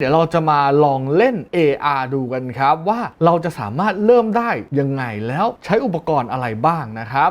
เดี๋ยวเราจะมาลองเล่น AR ดูกันครับ ว่าเราจะสามารถเริ่มได้ยังไงแล้วใช้อุปกรณ์อะไรบ้างนะครับ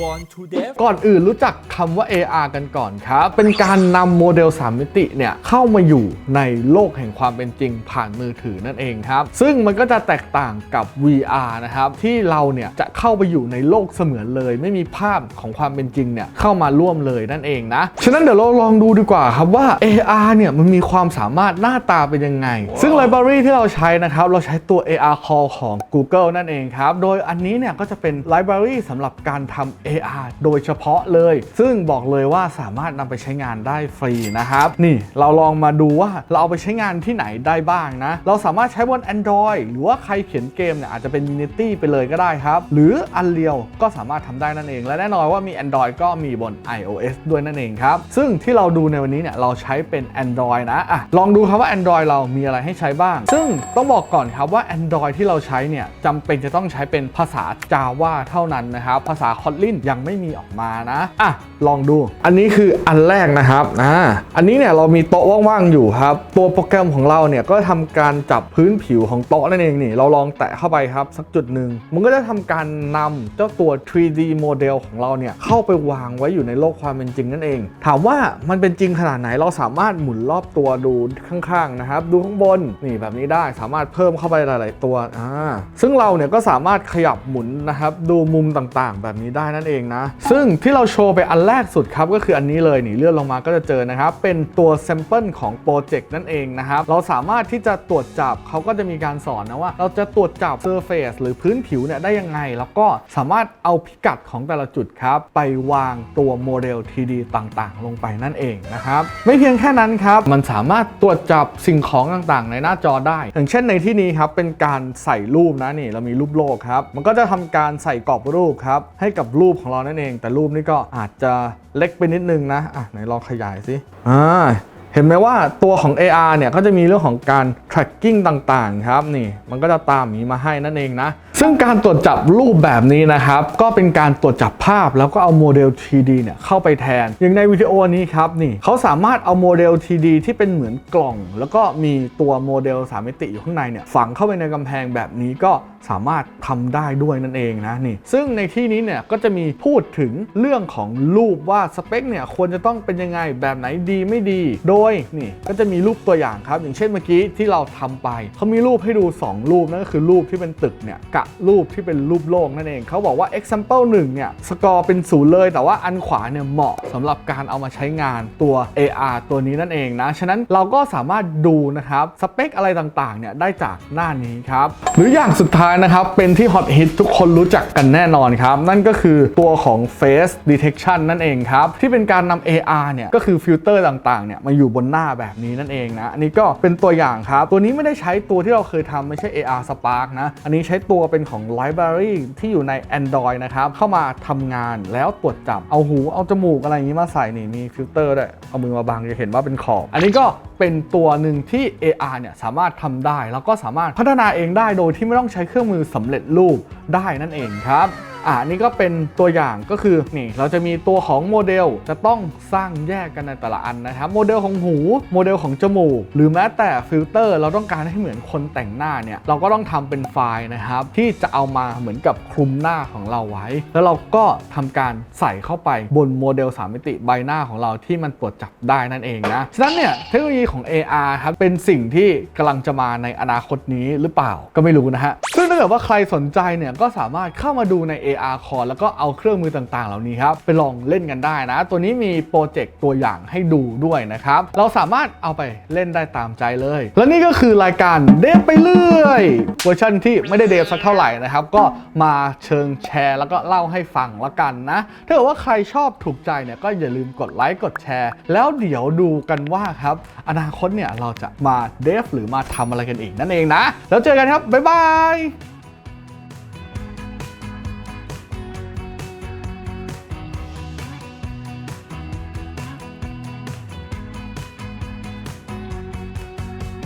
Born to Deaf ก่อนอื่นรู้จักคำว่า AR กันก่อนครับ เป็นการนำโมเดล 3 มิติเนี่ยเข้ามาอยู่ในโลกแห่งความเป็นจริงผ่านมือถือนั่นเองครับ ซึ่งมันก็จะแตกต่างกับ VR นะครับ ที่เราเนี่ยจะเข้าไปอยู่ในโลกเสมือนเลย ไม่มีภาพของความเป็นจริงเนี่ยเข้ามาร่วมเลยนั่นเองนะ ฉะนั้นเดี๋ยวเราลองดูดีกว่าครับว่า AR เนี่ยมันมีความสามารถหน้าตาเป็นยังไง ซึ่งไลบรารีที่เราใช้นะครับเราใช้ตัว AR Call ของ Google นั่นเองครับ โดยอันนี้เนี่ยก็จะเป็นไลบรารีสำหรับการทำ AR โดยเฉพาะเลย ซึ่งบอกเลยว่าสามารถนำไปใช้งานได้ฟรีนะครับ นี่เราลองมาดูว่าเราเอาไปใช้งานที่ไหนได้บ้างนะ เราสามารถใช้บน Android หรือว่าใครเขียนเกมเนี่ยอาจจะเป็น Unity ไปเลยก็ได้ครับ หรือ Unreal ก็สามารถทำได้นั่นเอง และแน่นอนว่ามี Android ก็มีบน iOS ด้วยนั่นเองครับ ซึ่งที่เราดูในวันนี้เนี่ยเราใช้เป็น Android นะอะลองดูครับว่า Android เรามีอะไรให้ใช้บ้าง ซึ่งต้องบอกก่อนครับว่า Android ที่เราใช้เนี่ยจำเป็นจะต้องใช้เป็นภาษา Java เท่านั้นนะครับภาษา Kotlin ยังไม่มีออกมานะอะลองดู อันนี้คืออันแรกนะครับอ่าอันนี้เนี่ยเรามีโต๊ะว่างๆอยู่ครับ ตัวโปรแกรมของเราเนี่ยก็ทำการจับพื้นผิวของโต๊ะนั่นเองนี่ เราลองแตะเข้าไปครับสักจุดหนึ่งมันก็จะทำการนำเจ้าตัว 3D โมเดลของเราเนี่ยเข้าไปวางไว้อยู่ในโลกความเป็นจริงนั่นเอง ถามว่ามันเป็นจริงขนาดไหนเราสามารถหมุนรอบตัวดูข้างๆนะครับ ดูข้างบนนี่แบบนี้ได้สามารถเพิ่มเข้าไปหลาย ๆ ตัวอ่าซึ่งเราเนี่ยก็สามารถขยับหมุนนะครับดูมุมต่างๆ แบบนี้ได้นั่นเองนะ ซึ่งที่เราโชว์ไปอันแรกสุดครับ ก็คืออันนี้เลยนี่เลื่อนลงมาก็จะเจอนะครับ เป็นตัวแซมเปิลของโปรเจกต์นั่นเองนะครับ เราสามารถที่จะตรวจจับเขาก็จะมีการสอนนะว่า เราจะตรวจจับเซอร์เฟซหรือพื้นผิวเนี่ยได้ยังไง แล้วก็สามารถเอาพิกัดของแต่ละจุดครับ ไปวางตัวโมเดล 3D ต่างๆ ลงไปนั่นเองนะครับ ไม่เพียงแค่นั้นครับ มันสามารถตรวจจับสิ่งของต่างๆ ในหน้าจอได้ อย่างเช่นในที่นี้ครับ เป็นการใส่รูปนะนี่ เรามีรูปโลกครับ มันก็จะทำการใส่กรอบรูปครับ ให้กับรูปของเรานั่นเอง แต่รูปนี้ก็อาจจะเล็กไปนิดนึงนะอะไหนลองขยายสิอ่าเห็นไหมว่าตัวของ AR เนี่ยก็จะมีเรื่องของการ tracking ต่างๆ ครับนี่มันก็จะตามหมีมาให้นั่นเองนะ ซึ่งการตรวจจับรูปแบบนี้นะครับ ก็เป็นการตรวจจับภาพแล้วก็เอาโมเดล 3D เนี่ยเข้าไปแทน อย่างในวิดีโอนี้ครับนี่เขาสามารถเอาโมเดล 3D ที่เป็นเหมือนกล่อง แล้วก็มีตัวโมเดล 3 มิติอยู่ข้างในเนี่ยฝังเข้าไปในกำแพงแบบนี้ก็สามารถทำได้ด้วยนั่นเองนะนี่ ซึ่งในที่นี้เนี่ยก็จะมีพูดถึงเรื่องของรูปว่าสเปคเนี่ยควรจะต้องเป็นยังไงแบบไหนดีไม่ดี โดยนี่ก็จะมีรูปตัวอย่างครับ อย่างเช่นเมื่อกี้ที่เราทำไปเขามีรูปให้ดู 2 รูปนั่นก็คือรูปที่เป็นตึกเนี่ยกับรูปที่เป็นรูปโลกนั่นเอง เขาบอกว่า example 1เนี่ยสกอร์เป็นศูนย์เลย แต่ว่าอันขวาเนี่ยเหมาะสำหรับการเอามาใช้งานตัว AR ตัวนี้นั่นเองนะ ฉะนั้นเราก็สามารถดูนะครับสเปคอะไรต่างๆเนี่ยได้จากหน้านี้ครับ หรืออย่างสุดท้ายนะครับ เป็นที่ฮอตฮิตทุกคนรู้จักกันแน่นอนครับ นั่นก็คือตัวของ Face Detection นั่นเองครับ ที่เป็นการนำ AR เนี่ยก็คือฟิลเตอร์ต่างๆเนี่ยมาอยู่บนหน้าแบบนี้นั่นเองนะอันนี้ก็เป็นตัวอย่างครับตัวนี้ไม่ได้ใช้ตัวที่เราเคยทำไม่ใช่ AR Spark นะอันนี้ใช้ตัวเป็นของ Library ที่อยู่ใน Android นะครับ เข้ามาทำงานแล้วตรวจจับเอาหูเอาจมูกอะไรอย่างนี้มาใส่นี่มีฟิลเตอร์ด้วยเอามือมาบังจะเห็นว่าเป็นขอบอันนี้ก็เป็นตัวหนึ่งที่ AR เนี่ยสามารถทำได้ แล้วก็สามารถพัฒนาเองได้โดยที่ไม่ต้องใช้เครื่องมือสำเร็จรูปได้นั่นเองครับอ่านี่ก็เป็นตัวอย่างก็คือนี่เราจะมีตัวของโมเดลจะต้องสร้างแยกกันในแต่ละอันนะครับโมเดลของหูโมเดลของจมูก หรือแม้แต่ฟิลเตอร์ เราต้องการให้เหมือนคนแต่งหน้าเนี่ยเราก็ต้องทำเป็นไฟล์นะครับ ที่จะเอามาเหมือนกับคลุมหน้าของเราไว้ แล้วเราก็ทำการใส่เข้าไปบนโมเดล 3 มิติใบหน้าของเราที่มันตรวจจับได้นั่นเองนะฉะนั้นเนี่ยเทคโนโลยีของ AR ครับเป็นสิ่งที่กำลังจะมาในอนาคตนี้หรือเปล่าก็ไม่รู้นะฮะซึ่ง เกิดว่าใครสนใจเนี่ยก็สามารถเข้ามาดูใน AR Core แล้วก็เอาเครื่องมือต่างๆ เหล่านี้ครับไปลองเล่นกันได้นะ ตัวนี้มีโปรเจกต์ตัวอย่างให้ดูด้วยนะครับ เราสามารถเอาไปเล่นได้ตามใจเลย และนี่ก็คือรายการเดฟไปเรื่อยเวอร์ชันที่ไม่ได้เดฟสักเท่าไหร่นะครับ ก็มาเชิงแชร์แล้วก็เล่าให้ฟังละกันนะ ถ้าเกิดว่าใครชอบถูกใจเนี่ยก็อย่าลืมกดไลค์กดแชร์ แล้วเดี๋ยวดูกันว่าครับอนาคตเนี่ยเราจะมาเดฟหรือมาทำอะไรกันอีกนั่นเองนะ แล้วเจอกันครับบ๊ายบาย